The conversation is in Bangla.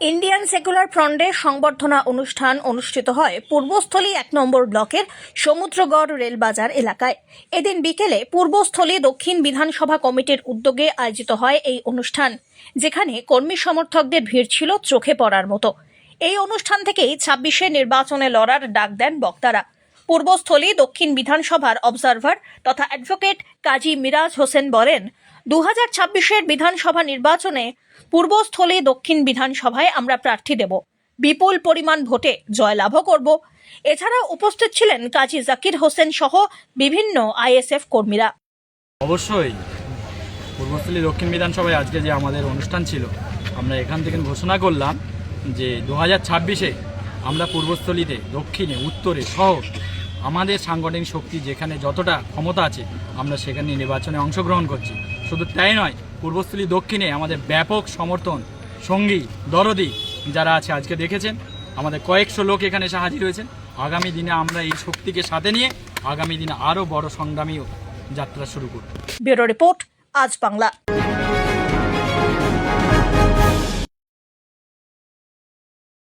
ইন্ডিয়ান সেকুলার ফ্রন্টের সংবর্ধনা অনুষ্ঠান অনুষ্ঠিত হয় পূর্বস্থলী এক নম্বর ব্লকের সমুদ্রগড় রেলবাজার এলাকায়। এদিন বিকেলে পূর্বস্থলী দক্ষিণ বিধানসভা কমিটির উদ্যোগে আয়োজিত হয় এই অনুষ্ঠান, যেখানে কর্মী সমর্থকদের ভিড় ছিল চোখে পড়ার মতো। এই অনুষ্ঠান থেকেই ছাব্বিশে নির্বাচনে লড়ার ডাক দেন বক্তারা। পূর্বস্থলী দক্ষিণ বিধানসভার অবজারভার তথা অ্যাডভোকেট কাজী মিরাজ হোসেন বলেন দু হাজার ছাব্বিশের বিধানসভা নির্বাচনে পূর্বস্থলী দক্ষিণ বিধানসভায় আমরা প্রার্থী দেব। বিপুল পরিমাণ ভোটে জয়লাভও করব। এছাড়া উপস্থিত ছিলেন কাজী জাকির হোসেন সহ বিভিন্ন আইএসএফ কর্মীরা। অবশ্যই, পূর্বস্থলী দক্ষিণ বিধানসভায় আজকে যে আমাদের অনুষ্ঠান ছিল, আমরা এখান থেকে ঘোষণা করলাম যে দু হাজার ছাব্বিশে আমরা পূর্বস্থলীতে দক্ষিণে, উত্তরে সহ আমাদের সাংগঠনিক শক্তি যেখানে যতটা ক্ষমতা আছে, আমরা সেখানে নির্বাচনে অংশগ্রহণ করছি। শুধু তাই নয়, পূর্বস্থলী দক্ষিণে আমাদের ব্যাপক সমর্থন, সঙ্গী, দরদি যারা আছে আজকে দেখেছেন, আমাদের কয়েকশো লোক এখানে এসে হাজির হয়েছেন। আগামী দিনে আমরা এই শক্তিকে সাথে নিয়ে আগামী দিনে আরও বড় সংগ্রামী যাত্রা শুরু করব। ব্যুরো রিপোর্ট, আজ বাংলা।